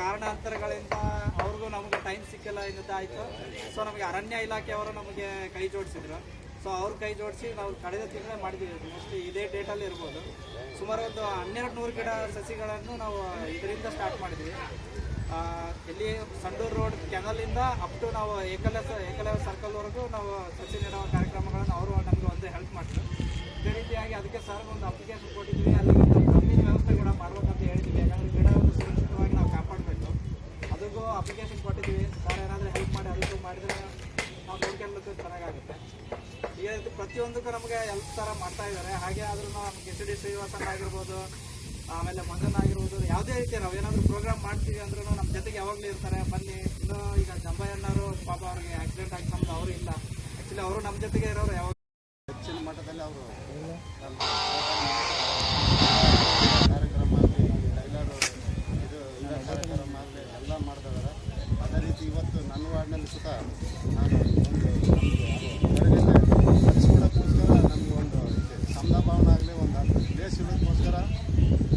ಕಾರಣಾಂತರಗಳಿಂದ ಅವ್ರಿಗೂ ನಮಗೆ ಟೈಮ್ ಸಿಕ್ಕಿಲ್ಲ ಎನ್ನುತ್ತಾ ಆಯಿತು. ಸೊ ನಮಗೆ ಅರಣ್ಯ ಇಲಾಖೆಯವರು ನಮಗೆ ಕೈ ಜೋಡಿಸಿದ್ರು. ಸೊ ಅವ್ರ ಕೈ ಜೋಡಿಸಿ ನಾವು ಕಳೆದ ತಿಂಗಳೇ ಮಾಡಿದ್ದೀವಿ ಮೋಸ್ಟ್ ಇದೇ ಡೇಟಲ್ಲಿ ಇರ್ಬೋದು. ಸುಮಾರು ಒಂದು ಹನ್ನೆರಡು ನೂರು ಗಿಡ ಸಸಿಗಳನ್ನು ನಾವು ಇದರಿಂದ ಸ್ಟಾರ್ಟ್ ಮಾಡಿದ್ವಿ. ಇಲ್ಲಿ ಸಂಡೂರು ರೋಡ್ ಕೆನಲಿಂದ ಅಪ್ ಟು ನಾವು ಏಕಲ ಏಕಲವ್ಯ ಸರ್ಕಲ್ವರೆಗೂ ನಾವು ಸಸಿ ನೆಡುವ ಕಾರ್ಯಕ್ರಮಗಳನ್ನು ಅವರು ನಮಗೆ ಒಂದು ಹೆಲ್ಪ್ ಮಾಡಿದ್ರು. ಇದೇ ರೀತಿಯಾಗಿ ಅದಕ್ಕೆ ಸರ್ ಒಂದು ಅಪ್ಲಿಕೇಶನ್ ಕೊಟ್ಟಿದ್ವಿ. ಅಲ್ಲಿ ಒಂದು ಕಮ್ಮಿ ವ್ಯವಸ್ಥೆ ಕೂಡ ಮಾಡ್ಬೇಕಂತ ಹೇಳಿದ್ವಿ. ಯಾಕಂದರೆ ಗಿಡವನ್ನು ಸುರಕ್ಷಿತವಾಗಿ ನಾವು ಕಾಪಾಡಬೇಕು ಅದಕ್ಕೂ ಅಪ್ಲಿಕೇಶನ್ ಕೊಟ್ಟಿದ್ದೀವಿ. ಸರ್ ಏನಾದರೂ ಹೆಲ್ಪ್ ಮಾಡಿ ಅದಕ್ಕೂ ಮಾಡಿದರೆ ನಾವು ನೋಡ್ಕೊಂಡು ಚೆನ್ನಾಗಾಗುತ್ತೆ. ಈಗ ರೀತಿ ಪ್ರತಿಯೊಂದಕ್ಕೂ ನಮಗೆ ಎಲ್ಪ್ ಥರ ಮಾಡ್ತಾ ಇದ್ದಾರೆ. ಹಾಗೆ ಆದರೂ ನಮ್ಗೆ ಎಚ್ ಡಿ ಶ್ರೀನಿವಾಸನ್ ಆಗಿರ್ಬೋದು, ಆಮೇಲೆ ಮಗನ್ ಆಗಿರ್ಬೋದು, ಯಾವುದೇ ರೀತಿ ನಾವು ಏನಾದರೂ ಪ್ರೋಗ್ರಾಮ್ ಮಾಡ್ತೀವಿ ಅಂದ್ರೂ ನಮ್ಮ ಜೊತೆಗೆ ಯಾವಾಗಲೂ ಇರ್ತಾರೆ. ಬನ್ನಿ, ಇನ್ನು ಈಗ ಜಂಬಯ್ಯನವರು ಪಾಪ ಅವ್ರಿಗೆ ಆಕ್ಸಿಡೆಂಟ್ ಆಗಿ ನಮ್ದು ಅವರು ಇಲ್ಲ. ಆ್ಯಕ್ಚುಲಿ ಅವರು ನಮ್ಮ ಜೊತೆಗೆ ಇರೋರು ಯಾವಾಗ ವಾರ್ಡ್ನಲ್ಲಿ ಸುತ ನಾನು ಒಂದು ನಡೆಸ್ಕೊಡೋಕ್ಕೋಸ್ಕರ ನನಗೆ ಒಂದು ಸಮದಾ ಭವನ ಆಗಲಿ ಒಂದು ಪ್ಲೇಸ್ ಇಡೋದಕ್ಕೋಸ್ಕರ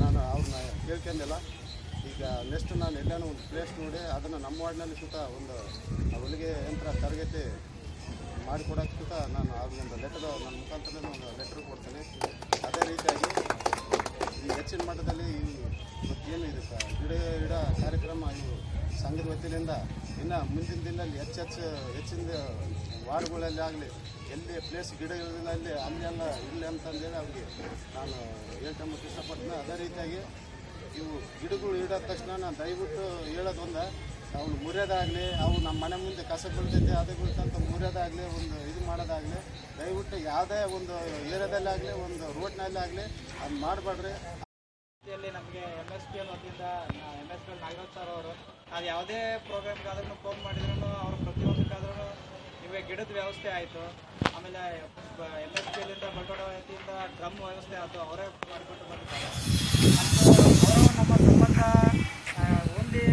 ನಾನು ಅವ್ರನ್ನ ಕೇಳ್ಕೊಂಡಿಲ್ಲ ಈಗ ನೆಕ್ಸ್ಟ್ ನಾನು ಎಲ್ಲಾನು ಒಂದು ಪ್ಲೇಸ್ ನೋಡಿ ಅದನ್ನು ನಮ್ಮ ವಾರ್ಡ್ನಲ್ಲಿ ಸುತ ಒಂದು ಹೊಲಿಗೆ ಯಂತ್ರ ತರಗತಿ ಮಾಡಿಕೊಡೋಕ್ಕೆ ಸುತ ನಾನು ಅವ್ರಿಗೊಂದು ಲೆಟರ್ ನನ್ನ ಮುಖಾಂತರ ಒಂದು ಲೆಟರ್ ಕೊಡ್ತೇನೆ ಅದೇ ರೀತಿಯಾಗಿ ಈ ಹೆಚ್ಚಿನ ಮಟ್ಟದಲ್ಲಿ ಈ ಏನು ಇದೆ ಸರ್ ಗಿಡ ಗಿಡ ಕಾರ್ಯಕ್ರಮ ಇವು ಸಂಘದ ವತಿಯಿಂದ ಇನ್ನು ಮುಂದಿನ ದಿನದಲ್ಲಿ ಹೆಚ್ಚೆಚ್ಚು ಹೆಚ್ಚಿನ ವಾರ್ಡ್ಗಳಲ್ಲಿ ಆಗಲಿ, ಎಲ್ಲಿ ಪ್ಲೇಸ್ ಗಿಡ ಇರೋದಿಲ್ಲ ಅಲ್ಲಿ, ಅಲ್ಲೆಲ್ಲ ಇಲ್ಲ ಅಂತಂದೇಳಿ ಅವ್ರಿಗೆ ನಾನು ಹೇಳ್ಕೊಂಬಕ್ಕೆ ಇಷ್ಟಪಡ್ತೀನಿ ಅದೇ ರೀತಿಯಾಗಿ ಇವು ಗಿಡಗಳು ಇಡೋ ತಕ್ಷಣ ನಾನು ದಯವಿಟ್ಟು ಹೇಳೋದೊಂದು ಅವ್ನು ಮುರಿಯೋದಾಗಲಿ, ಅವು ನಮ್ಮ ಮನೆ ಮುಂದೆ ಕಸ ಬೀಳ್ತೈತೆ, ಅದು ಬೀಳ್ತಂತ ಮುರಿಯೋದಾಗಲಿ, ಒಂದು ಇದು ಮಾಡೋದಾಗಲಿ, ದಯವಿಟ್ಟು ಯಾವುದೇ ಒಂದು ಏರಿಯಾದಲ್ಲಾಗಲಿ, ಒಂದು ರೋಡ್ನಲ್ಲಾಗಲಿ ಅದು ಮಾಡಬೇಡ್ರಿ. ನಮಗೆ ಎಂ ಎಸ್ ಪಿ ಎಲ್ ವತಿಯಿಂದ M S P L Nagaraj sir ಅವರು, ನಾವು ಯಾವುದೇ ಪ್ರೋಗ್ರಾಮ್ಗಾದ್ರೂ ಫೋನ್ ಮಾಡಿದ್ರು ಅವರು ಪ್ರತಿಯೊಂದಕ್ಕಾದ್ರೂ ನಿಮಗೆ ಗಿಡದ ವ್ಯವಸ್ಥೆ ಆಯಿತು. ಆಮೇಲೆ ಎಂ ಎಸ್ ಪಿ ಎಲ್ಲಿಂದ ಬಟೋಡ ವತಿಯಿಂದ ಡ್ರಮ್ ವ್ಯವಸ್ಥೆ ಆಯಿತು, ಅವರೇ ಮಾಡಿಕೊಟ್ಟು ಬಂದಿದ್ದಾರೆ. ನಮ್ಮ ಓನ್ಲಿ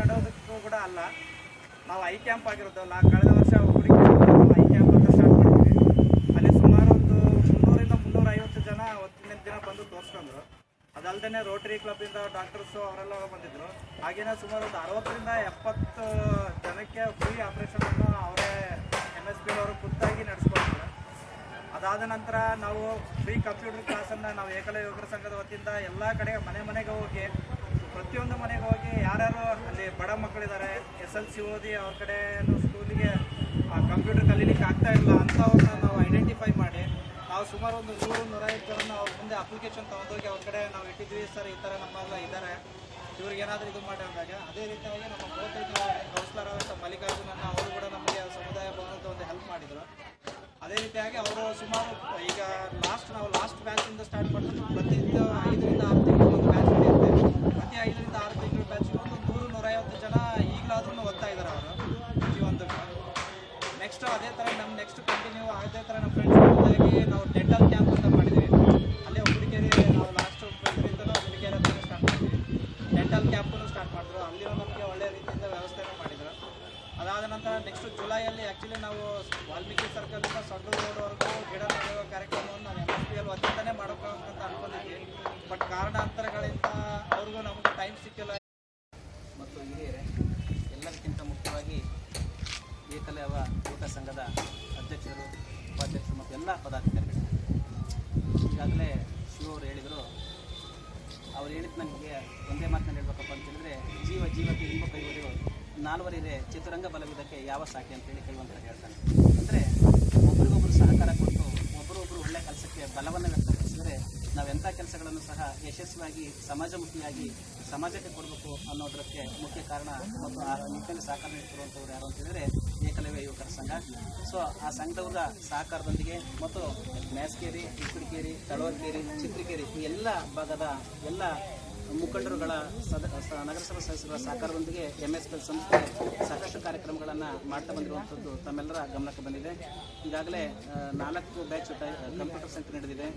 ನಡೋದಕ್ಕೂ ಕೂಡ ಅಲ್ಲ, ನಾವು ಐ ಕ್ಯಾಂಪ್ ಆಗಿರುತ್ತಲ್ಲ ಕಳೆದ ವರ್ಷ ಹುಡುಗಿ ಐ ಕ್ಯಾಂಪ್ ಅಂತ ಸ್ಟಾರ್ಟ್ ಮಾಡಿದ್ವಿ. ಅಲ್ಲಿ ಸುಮಾರು ಒಂದು ಮುನ್ನೂರಿಂದ ಮುನ್ನೂರೈವತ್ತು ಜನ ಅವತ್ತಿನ ದಿನ ಬಂದು ತೋರಿಸ್ಕೊಂಡ್ರು. ಅದಲ್ಲದೆ ರೋಟರಿ ಕ್ಲಬ್ಬಿಂದ ಡಾಕ್ಟರ್ಸು ಅವರೆಲ್ಲ ಬಂದಿದ್ರು. ಹಾಗೇನೆ ಸುಮಾರು ಒಂದು ಅರವತ್ತರಿಂದ ಎಪ್ಪತ್ತು ಜನಕ್ಕೆ ಫ್ರೀ ಆಪ್ರೇಷನನ್ನು ಅವರೇ ಎಂ ಎಸ್ ಪಿ ಅವರು ಖುದ್ದಾಗಿ ನಡೆಸ್ಕೊಂಡಿದ್ರು ಅದಾದ ನಂತರ ನಾವು ಫ್ರೀ ಕಂಪ್ಯೂಟರ್ ಕ್ಲಾಸನ್ನು ನಾವು ಏಕಲವ್ಯ ಯುವಕರ ಸಂಘದ ವತಿಯಿಂದ ಎಲ್ಲ ಕಡೆ ಮನೆ ಮನೆಗೆ ಹೋಗಿ, ಪ್ರತಿಯೊಂದು ಮನೆಗೆ ಹೋಗಿ ಯಾರ್ಯಾರು ಅಲ್ಲಿ ಬಡ ಮಕ್ಕಳಿದ್ದಾರೆ ಎಸ್ ಎಲ್ ಸಿ ಓದಿ ಅವ್ರ ಕಡೆ ಸ್ಕೂಲಿಗೆ ಕಂಪ್ಯೂಟರ್ ಕಲೀಲಿಕ್ಕೆ ಆಗ್ತಾ ಇಲ್ಲ ಅಂಥವ್ರನ್ನ ನಾವು ಐಡೆಂಟಿಫೈ ಮಾಡಿ ನಾವು ಸುಮಾರು ಒಂದು ನೂರು ನೂರೈವತ್ತು ಜನ ಅವ್ರ ಮುಂದೆ ಅಪ್ಲಿಕೇಶನ್ ತೊಗೊಂಡೋಗಿ ಅವ್ರ ಕಡೆ ನಾವು ಇಟ್ಟಿದ್ವಿ. ಸರ್, ಈ ಥರ ನಮ್ಮೆಲ್ಲ ಇದ್ದಾರೆ ಇವ್ರಿಗೆ ಏನಾದರೂ ಇದು ಮಾಡಿ ಅಂದಾಗ, ಅದೇ ರೀತಿಯಾಗಿ ನಮ್ಮ ಮೂವತ್ತೈದು ಕೌನ್ಸಿಲರ್ ಆದಂಥ ಮಲ್ಲಿಕಾರ್ಜುನನ್ನ ಅವರು ಕೂಡ ನಮಗೆ ಸಮುದಾಯ ಭವನದ ಒಂದು ಹೆಲ್ಪ್ ಮಾಡಿದರು. ಅದೇ ರೀತಿಯಾಗಿ ಅವರು ಸುಮಾರು, ಈಗ ಲಾಸ್ಟ್ ನಾವು ಲಾಸ್ಟ್ ಬ್ಯಾಚಿಂದ ಸ್ಟಾರ್ಟ್ ಮಾಡಿದ್ರು ಪ್ರತಿ ಐದರಿಂದ ಆರು ತಿಂಗಳು ಒಂದು ಬ್ಯಾಚ್ ನಡೆಯುತ್ತೆ ಪ್ರತಿ ಐದರಿಂದ ಆರು ತಿಂಗಳು ಬ್ಯಾಚ್ ಒಂದು ನೂರು ನೂರೈವತ್ತು ಜನ ಈಗಲಾದ್ರೂ ಓದ್ತಾ ಇದ್ದಾರೆ ಅವರು. ಪ್ರತಿಯೊಂದಕ್ಕೆ ನೆಕ್ಸ್ಟ್ ಅದೇ ಥರ ನಮ್ಮ ನೆಕ್ಸ್ಟ್ ಕಂಟಿನ್ಯೂ ಅದೇ ಥರ ನಮ್ಮ ಫ್ರೆಂಡ್ಸ್ ಜೊತೆಗೆ ನಾವು ಡೆಂಟಲ್ ಕ್ಯಾಂಪ್ ಅಂತ ಮಾಡಿದ್ವಿ. ಅಲ್ಲೇ ಹುಡುಗಿಯರಿ ನಾವು ಲಾಸ್ಟ್ ಫ್ರೆಂಡ್ರಿಂದ ಹುಡುಗಿಯರ ಹತ್ರ ಸ್ಟಾರ್ಟ್ ಮಾಡಿದ್ವಿ. ಡೆಂಟಲ್ ಕ್ಯಾಂಪನ್ನು ಸ್ಟಾರ್ಟ್ ಮಾಡಿದ್ರು. ಅಲ್ಲಿಯೂ ನಮಗೆ ಒಳ್ಳೆ ರೀತಿಯಿಂದ ವ್ಯವಸ್ಥೆನೂ ಮಾಡಿದ್ರು. ಅದಾದ ನಂತರ ನೆಕ್ಸ್ಟ್ ಜುಲೈಯಲ್ಲಿ ಆ್ಯಕ್ಚುಲಿ ನಾವು ವಾಲ್ಮೀಕಿ ಸರ್ಕಲಿಂದ ಸೊಂಡು ರೋಡ್ವರೆಗೂ ಗಿಡ ನೆಡುವ ಕಾರ್ಯಕ್ರಮವನ್ನು ನಾವು ಎಂ ಎಸ್ ಪಿ ಎಲ್ ವತಿಯಿಂದನೇ ಅನ್ಕೊಂಡಿದ್ವಿ. ಬಟ್ ಕಾರಣಾಂತರಗಳಿಂದ ಅವ್ರಿಗೂ ನಮಗೆ ಟೈಮ್ ಸಿಕ್ಕಿಲ್ಲ. ಮತ್ತು ಹಿರಿಯರೇ ಎಲ್ಲದಕ್ಕಿಂತ ಮುಖ್ಯವಾಗಿ ಏಕಲವ ಯುವಕ ಸಂಘದ ಅಧ್ಯಕ್ಷರು ಎಲ್ಲ ಪದಾಧಿಕಾರಿಗಳು. ಈಗಾಗಲೇ ಶಿವರು ಹೇಳಿದರು, ಅವ್ರು ಹೇಳಿದ ನನಗೆ ಒಂದೇ ಮಾತನ್ನು ಹೇಳ್ಬೇಕಪ್ಪ ಅಂತ ಹೇಳಿದ್ರೆ, ಜೀವ ಜೀವಕ್ಕೆ ಇಂಬ ಕೈವರೆಯು ನಾಲ್ವರಿದೆ ಚತುರಂಗ ಬಲವಿದಕ್ಕೆ ಯಾವ ಸಾಕೆ ಅಂತೇಳಿ ಕೈವಂತ ಹೇಳ್ತಾನೆ ಅಂದರೆ ಒಬ್ರಿಗೊಬ್ರು ಸಹಕಾರ ಕೊಟ್ಟು ಒಬ್ಬರೊಬ್ಬರು ಒಳ್ಳೆ ಕೆಲಸಕ್ಕೆ ಬಲವನ್ನು ವ್ಯಕ್ತಪಡಿಸಿದರೆ ನಾವೆಂಥ ಕೆಲಸಗಳನ್ನು ಸಹ ಯಶಸ್ವಿಯಾಗಿ, ಸಮಾಜಮುಖಿಯಾಗಿ, ಸಮಾಜಕ್ಕೆ ಕೊಡಬೇಕು ಅನ್ನೋದಕ್ಕೆ ಮುಖ್ಯ ಕಾರಣ ಮತ್ತು ಆ ನಿಟ್ಟಿನಲ್ಲಿ ಸಹಕಾರ ನೀಡ್ತಿರುವಂಥವ್ರು ಯಾರು ಅಂತ ಏಕಲವ್ಯ ಯುವಕರ ಸಂಘ. ಸೊ ಆ ಸಂಘದವ್ರ ಸಹಕಾರದೊಂದಿಗೆ ಮತ್ತು ಮ್ಯಾಸ್ಕೇರಿ ಇಕ್ಕಡಿಕೇರಿ ತಳವರ್ಕೇರಿ ಚಿತ್ರಿಕೇರಿ ಈ ಎಲ್ಲ ಭಾಗದ ಎಲ್ಲ ಮುಖಂಡರುಗಳ ಸದ ನಗರಸಭಾ ಸದಸ್ಯರ ಸಹಕಾರದೊಂದಿಗೆ ಎಂ ಎಸ್ ಪಿ ಸಂಸ್ಥೆ ಸಾಕಷ್ಟು ಕಾರ್ಯಕ್ರಮಗಳನ್ನು ಮಾಡ್ತಾ ಬಂದಿರುವಂಥದ್ದು ತಮ್ಮೆಲ್ಲರ ಗಮನಕ್ಕೆ ಬಂದಿದೆ. ಈಗಾಗಲೇ ನಾಲ್ಕು ಬ್ಯಾಚ್ ಕಂಪ್ಯೂಟರ್ ಸೆಂಟರ್ ನಡೆದಿದೆ.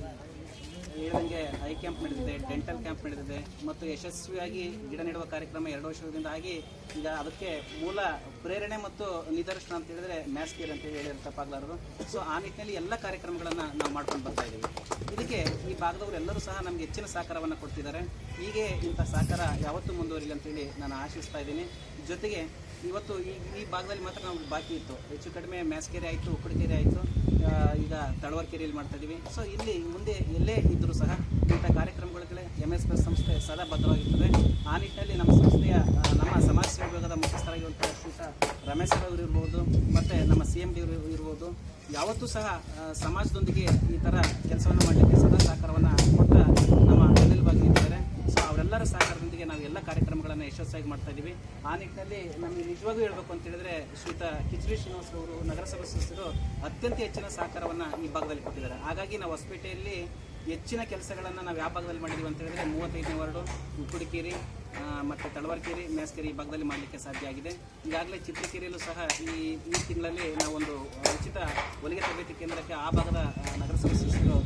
ಹೇಳ್ದಂಗೆ ಐ ಕ್ಯಾಂಪ್ ನಡೆದಿದೆ ಡೆಂಟಲ್ ಕ್ಯಾಂಪ್ ನಡೆದಿದೆ ಮತ್ತು ಯಶಸ್ವಿಯಾಗಿ ಗಿಡ ನೆಡುವ ಕಾರ್ಯಕ್ರಮ ಎರಡು ವರ್ಷದಿಂದ ಆಗಿ ಈಗ ಅದಕ್ಕೆ ಮೂಲ ಪ್ರೇರಣೆ ಮತ್ತು ನಿದರ್ಶನ ಅಂತ ಹೇಳಿದ್ರೆ ಮ್ಯಾಸ್ ಕೇರ್ ಅಂತ ಹೇಳಿ ತಪ್ಪಾಗಲಾರದು. ಸೊ ಆ ನಿಟ್ಟಿನಲ್ಲಿ ಎಲ್ಲ ಕಾರ್ಯಕ್ರಮಗಳನ್ನು ನಾವು ಮಾಡ್ಕೊಂಡು ಬರ್ತಾ ಇದ್ದೀವಿ ಇದಕ್ಕೆ ಈ ಭಾಗದವರು ಎಲ್ಲರೂ ಸಹ ನಮಗೆ ಹೆಚ್ಚಿನ ಸಹಕಾರವನ್ನು ಕೊಡ್ತಿದ್ದಾರೆ. ಹೀಗೆ ಇಂಥ ಸಹಕಾರ ಯಾವತ್ತೂ ಮುಂದುವರಿಲಿ ಅಂತೇಳಿ ನಾನು ಆಶಿಸ್ತಾ ಇದ್ದೀನಿ. ಜೊತೆಗೆ ಇವತ್ತು ಈ ಈ ಭಾಗದಲ್ಲಿ ಮಾತ್ರ ನಮ್ಗೆ ಬಾಕಿ ಇತ್ತು. ಹೆಚ್ಚು ಕಡಿಮೆ ಮ್ಯಾಸ್ಕೆರೆ ಆಯಿತು ಉಕ್ಕಡಕೆರೆ ಆಯಿತು. ಈಗ ತಳವರ್ಕೆರೆಯಲ್ಲಿ ಮಾಡ್ತಾ ಇದ್ದೀವಿ ಸೊ ಇಲ್ಲಿ ಮುಂದೆ ಎಲ್ಲೇ ಇದ್ದರೂ ಸಹ ಇಂಥ ಕಾರ್ಯಕ್ರಮಗಳಿಗೆ ಎಂ ಎಸ್ ಎಸ್ ಸಂಸ್ಥೆ ಸದಾ ಬದ್ಧವಾಗಿರ್ತದೆ ಆ ನಿಟ್ಟಿನಲ್ಲಿ ನಮ್ಮ ಸಂಸ್ಥೆಯ ನಮ್ಮ ಸಮಾಜ ಸೇವಾ ವಿಭಾಗದ ಮುಖ್ಯಸ್ಥರಾಗಿರುವಂಥ ಶ್ರೀತ ರಮೇಶ್ ಅವರು ಇರ್ಬೋದು, ಮತ್ತು ನಮ್ಮ ಸಿ ಎಂ ಡಿ ಅವರು ಇರ್ಬೋದು, ಯಾವತ್ತೂ ಸಹ ಸಮಾಜದೊಂದಿಗೆ ಈ ಥರ ಕೆಲಸವನ್ನು ಮಾಡಲಿಕ್ಕೆ ಸದಾ ಸಹಕಾರವನ್ನು ಕೊಟ್ಟ ನಮ್ಮ ಬೆನ್ನೆಲುಬಾಗಿ ಇದ್ದಾರೆ. ಸೊ ಅವರೆಲ್ಲರ ಸಹಕಾರದೊಂದಿಗೆ ನಾವು ಎಲ್ಲ ಕಾರ್ಯಕ್ರಮಗಳನ್ನು ಯಶಸ್ವಿಯಾಗಿ ಮಾಡ್ತಾ ಇದ್ದೀವಿ ಆ ನಿಟ್ಟಿನಲ್ಲಿ ನಮಗೆ ನಿಜವಾಗೂ ಹೇಳಬೇಕು ಅಂತ ಹೇಳಿದ್ರೆ ಶ್ರೀತ ಕಿಚಡಿ ಶ್ರೀನಿವಾಸ್ ಅವರು ನಗರಸಭಾ ಸದಸ್ಯರು ಅತ್ಯಂತ ಹೆಚ್ಚಿನ ಸಹಕಾರವನ್ನು ಈ ಭಾಗದಲ್ಲಿ ಕೊಟ್ಟಿದ್ದಾರೆ. ಹಾಗಾಗಿ ನಾವು ಹೊಸಪೇಟೆಯಲ್ಲಿ ಹೆಚ್ಚಿನ ಕೆಲಸಗಳನ್ನು ನಾವು ಯಾವ ಭಾಗದಲ್ಲಿ ಮಾಡಿದ್ದೀವಿ ಅಂತ ಹೇಳಿದ್ರೆ ಮೂವತ್ತೈದನೇ ವಾರ್ಡು ಉಕ್ಕುಡಿಕೇರಿ ಆ, ಮತ್ತು ತಳವಾರಕೇರಿ ಮೇಸ್ಕೆರಿ ಈ ಭಾಗದಲ್ಲಿ ಮಾಡಲಿಕ್ಕೆ ಸಾಧ್ಯ ಆಗಿದೆ. ಈಗಾಗಲೇ ಚಿತ್ರಕೇರಿಯಲ್ಲೂ ಸಹ ಈ ಈ ತಿಂಗಳಲ್ಲಿ ನಾವೊಂದು ಉಚಿತ ಹೊಲಿಗೆ ತರಬೇತಿ ಕೇಂದ್ರಕ್ಕೆ ಆ ಭಾಗದ ನಗರಸಭೆ ಸದಸ್ಯರು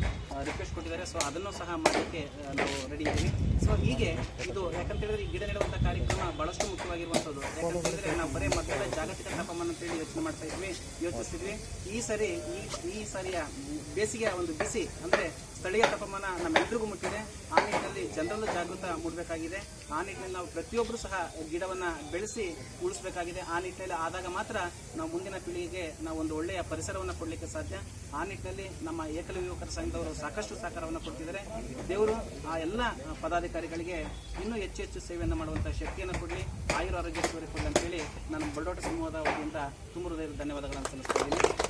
ರಿಕ್ವೆಸ್ಟ್ ಕೊಟ್ಟಿದ್ದಾರೆ. ಸೊ ಅದನ್ನು ಸಹ ಮಾಡಲಿಕ್ಕೆ ನಾವು ರೆಡಿ ಇದ್ದೀವಿ. ಸೊ ಹೀಗೆ ಇದು ಯಾಕಂತ ಹೇಳಿದ್ರೆ ಈ ಗಿಡ ನೆಡುವಂಥ ಕಾರ್ಯಕ್ರಮ ಬಹಳಷ್ಟು ಮುಖ್ಯವಾಗಿರುವಂಥದ್ದು ಯಾಕಂತ ಹೇಳಿದ್ರೆ ನಾವು ಬರೀ ಮೊದಲ ಜಾಗತಿಕ ತಾಪಮಾನ ಅಂತೇಳಿ ಯೋಚನೆ ಮಾಡ್ತಾ ಇದ್ವಿ, ಯೋಚಿಸ್ತಿದ್ವಿ. ಈ ಸರಿ, ಈ ಈ ಸರಿಯ ಬೇಸಿಗೆಯ ಒಂದು ಬಿಸಿ ಅಂದರೆ ಸ್ಥಳೀಯ ತಾಪಮಾನ ನಮ್ಮೆಲ್ಲರಿಗೂ ಮುಟ್ಟಿದೆ. ಆ ನಿಟ್ಟಿನಲ್ಲಿ ಜನರಲ್ಲೂ ಜಾಗೃತ ಮೂಡಬೇಕಾಗಿದೆ. ಆ ನಿಟ್ಟಿನಲ್ಲಿ ನಾವು ಪ್ರತಿಯೊಬ್ಬರು ಸಹ ಗಿಡವನ್ನು ಬೆಳೆಸಿ ಉಳಿಸಬೇಕಾಗಿದೆ. ಆ ನಿಟ್ಟಿನಲ್ಲಿ ಆದಾಗ ಮಾತ್ರ ನಾವು ಮುಂದಿನ ಪೀಳಿಗೆಗೆ ನಾವು ಒಂದು ಒಳ್ಳೆಯ ಪರಿಸರವನ್ನು ಕೊಡಲಿಕ್ಕೆ ಸಾಧ್ಯ. ಆ ನಿಟ್ಟಿನಲ್ಲಿ ನಮ್ಮ ಏಕಲ ಯುವಕರ ಸಂಘದವರು ಸಾಕಷ್ಟು ಸಹಕಾರವನ್ನು ಕೊಡ್ತಿದ್ದಾರೆ. ದೇವರು ಆ ಎಲ್ಲ ಪದಾಧಿಕಾರಿಗಳಿಗೆ ಇನ್ನೂ ಹೆಚ್ಚು ಹೆಚ್ಚು ಸೇವೆಯನ್ನು ಮಾಡುವಂಥ ಶಕ್ತಿಯನ್ನು ಕೊಡಲಿ. ಆಯುರ ಆರೋಗ್ಯ ಕೊಡಲಿ ಅಂತೇಳಿ ನಾನು ಬಡೋಟ ಸಮೂಹದ ವತಿಯಿಂದ ತುಂಬ ಹೃದಯದ ಧನ್ಯವಾದಗಳನ್ನು ಸಲ್ಲಿಸ್ತಾ